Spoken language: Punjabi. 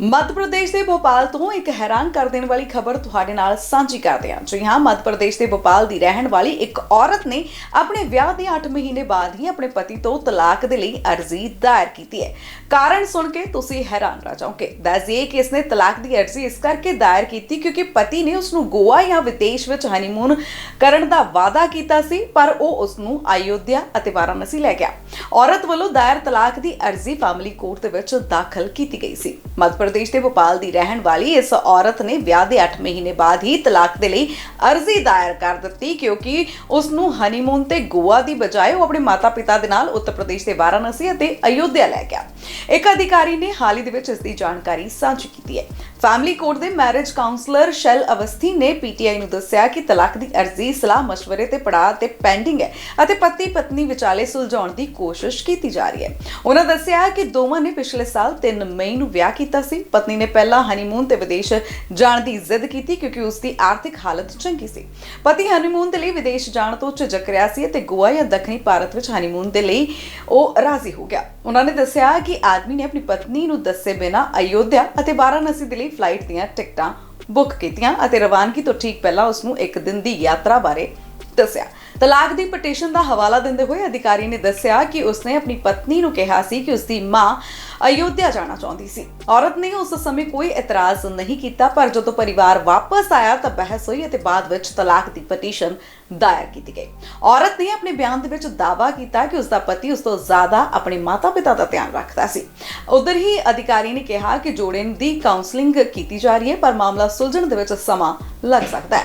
ਮੱਧ ਪ੍ਰਦੇਸ਼ ਦੇ ਭੋਪਾਲ ਤੋਂ ਇੱਕ ਹੈਰਾਨ ਕਰ ਦੇਣ ਵਾਲੀ ਖਬਰ ਤੁਹਾਡੇ ਨਾਲ ਸਾਂਝੀ ਕਰਦੇ ਹਾਂ। ਜੀ ਹਾਂ, ਮੱਧ ਪ੍ਰਦੇਸ਼ ਦੇ ਭੋਪਾਲ ਦੀ ਰਹਿਣ ਵਾਲੀ ਇੱਕ ਔਰਤ ਨੇ ਆਪਣੇ ਵਿਆਹ ਦੇ 8 ਮਹੀਨੇ ਬਾਅਦ ਹੀ ਆਪਣੇ ਪਤੀ ਤੋਂ ਤਲਾਕ ਦੇ ਲਈ ਅਰਜ਼ੀ ਦਾਇਰ ਕੀਤੀ ਹੈ। ਕਾਰਨ ਸੁਣ ਕੇ ਤੁਸੀਂ ਹੈਰਾਨ ਰਹਿ ਜਾਓਗੇ। ਦੱਸਦੀਏ ਕਿ ਇਸਨੇ ਤਲਾਕ ਦੀ ਅਰਜ਼ੀ ਇਸ ਕਰਕੇ ਦਾਇਰ ਕੀਤੀ ਕਿਉਂਕਿ ਪਤੀ ਨੇ ਉਸ ਨੂੰ ਗੋਆ ਜਾਂ ਵਿਦੇਸ਼ ਵਿੱਚ ਹਨੀਮੂਨ ਕਰਨ ਦਾ ਵਾਅਦਾ ਕੀਤਾ ਸੀ, ਪਰ ਉਹ ਉਸ ਨੂੰ ਅਯੋਧਿਆ ਅਤੇ ਵਾਰਾਣਸੀ ਲੈ ਗਿਆ। ਔਰਤ ਵੱਲੋਂ ਦਾਇਰ ਤਲਾਕ ਦੀ ਅਰਜ਼ੀ ਫੈਮਿਲੀ ਕੋਰਟ ਦੇ ਵਿੱਚ ਦਾਖਲ ਕੀਤੀ ਗਈ ਸੀ। ਮੱਧ ਪ੍ਰਦੇਸ਼ ਦੇ ਭੋਪਾਲ ਦੀ ਰਹਿਣ ਵਾਲੀ ਇਸ ਔਰਤ ਨੇ ਵਿਆਹ ਦੇ 8 ਮਹੀਨੇ ਬਾਅਦ ਹੀ ਤਲਾਕ ਦੇ ਲਈ ਅਰਜ਼ੀ ਦਾਇਰ ਕਰ ਦਿੱਤੀ, ਕਿਉਂਕਿ ਉਸ ਨੂੰ ਹਨੀਮੂਨ ਤੇ ਗੋਆ ਦੀ ਬਜਾਏ ਉਹ ਆਪਣੇ ਮਾਤਾ-ਪਿਤਾ ਦੇ ਨਾਲ ਉੱਤਰ ਪ੍ਰਦੇਸ਼ ਦੇ ਵਾਰਾਣਸੀ ਅਤੇ ਅਯੋਧਿਆ ਲੈ ਗਿਆ। ਇੱਕ ਅਧਿਕਾਰੀ ਨੇ ਹਾਲ ਹੀ ਦੇ ਵਿੱਚ ਇਸ ਦੀ ਜਾਣਕਾਰੀ ਸਾਂਝੀ ਕੀਤੀ ਹੈ। ਫੈਮਿਲੀ ਕੋਰਟ ਦੇ ਮੈਰਿਜ ਕਾਉਂਸਲਰ ਸ਼ੈਲ ਅਵਸਥੀ ਨੇ ਪੀਟੀਆਈ ਨੂੰ ਦੱਸਿਆ ਕਿ ਤਲਾਕ ਦੀ ਅਰਜ਼ੀ ਸਲਾਹ مشਵਰੇ ਤੇ ਪੜਾਅ ਤੇ ਪੈਂਡਿੰਗ ਹੈ ਅਤੇ ਪਤੀ ਪਤਨੀ ਵਿਚਾਲੇ ਸੁਲਝਾਉਣ ਦੀ ਕੋਸ਼ਿਸ਼ ਕੀਤੀ ਜਾ ਰਹੀ ਹੈ। ਉਹਨਾਂ ਦੱਸਿਆ ਕਿ ਦੋਵਾਂ ਨੇ ਪਿਛਲੇ ਸਾਲ 3 ਮਈ ਨੂੰ ਵਿਆਹ ਕੀਤਾ ਸੀ ਪਤਨੀ ਨੇ ਪਹਿਲਾਂ ਹਨੀਮੂਨ ਤੇ ਵਿਦੇਸ਼ ਜਾਣ ਦੀ ਜ਼ਿੱਦ ਕੀਤੀ ਕਿਉਂਕਿ ਉਸ ਦੀ ਆਰਥਿਕ ਹਾਲਤ ਚੰਗੀ ਸੀ। ਪਤੀ ਹਨੀਮੂਨ ਦੇ ਲਈ ਵਿਦੇਸ਼ ਜਾਣ ਤੋਂ ਝਿਜਕ ਰਿਹਾ ਸੀ ਅਤੇ ਗੋਆ ਜਾਂ ਦੱਖਣੀ ਭਾਰਤ ਵਿੱਚ ਹਨੀਮੂਨ ਦੇ ਲਈ ਉਹ ਰਾਜ਼ੀ ਹੋ ਗਿਆ। ਉਹਨਾਂ ਨੇ ਦੱਸਿਆ ਕਿ ਆਦਮੀ ਨੇ ਆਪਣੀ ਪਤਨੀ ਨੂੰ ਦੱਸੇ ਬਿਨਾਂ ਅਯੋਧਿਆ ਅਤੇ ਵਾਰਾਣਸੀ ਦੇ ਲਈ ਫਲਾਈਟ ਦੀਆਂ ਟਿਕਟਾਂ ਬੁੱਕ ਕੀਤੀਆਂ ਅਤੇ ਰਵਾਨਗੀ ਤੋਂ ਠੀਕ ਪਹਿਲਾਂ ਉਸ ਨੂੰ ਇੱਕ ਦਿਨ ਦੀ ਯਾਤਰਾ ਬਾਰੇ ਦੱਸਿਆ। ਤਲਾਕ ਦੀ ਪਟੀਸ਼ਨ ਦਾ ਹਵਾਲਾ ਦਿੰਦੇ ਹੋਏ ਅਧਿਕਾਰੀ ਨੇ ਦੱਸਿਆ ਕਿ ਉਸਨੇ ਆਪਣੀ ਪਤਨੀ ਨੂੰ ਕਿਹਾ ਸੀ ਕਿ ਉਸਦੀ ਮਾਂ ਅਯੋਧਿਆ ਜਾਣਾ ਚਾਹੁੰਦੀ ਸੀ। ਔਰਤ ਨੇ ਉਸ ਸਮੇਂ ਕੋਈ ਇਤਰਾਜ਼ ਨਹੀਂ ਕੀਤਾ, ਪਰ ਜਦੋਂ ਪਰਿਵਾਰ ਵਾਪਸ ਆਇਆ ਤਾਂ ਬਹਿਸ ਹੋਈ ਅਤੇ ਬਾਅਦ ਵਿੱਚ ਤਲਾਕ ਦੀ ਪਟੀਸ਼ਨ ਦਾਇਰ ਕੀਤੀ ਗਈ। ਔਰਤ ਨੇ ਆਪਣੇ ਬਿਆਨ ਦੇ ਵਿੱਚ ਦਾਅਵਾ ਕੀਤਾ ਕਿ ਉਸਦਾ ਪਤੀ ਉਸ ਤੋਂ ਜ਼ਿਆਦਾ ਆਪਣੇ ਮਾਤਾ-ਪਿਤਾ ਦਾ ਧਿਆਨ ਰੱਖਦਾ ਸੀ। ਉਧਰ ਹੀ ਅਧਿਕਾਰੀ ਨੇ ਕਿਹਾ ਕਿ ਜੋੜੇ ਦੀ ਕਾਉਂਸਲਿੰਗ ਕੀਤੀ ਜਾ ਰਹੀ ਹੈ, ਪਰ ਮਾਮਲਾ ਸੁਲਝਣ ਦੇ ਵਿੱਚ ਸਮਾਂ ਲੱਗ ਸਕਦਾ ਹੈ।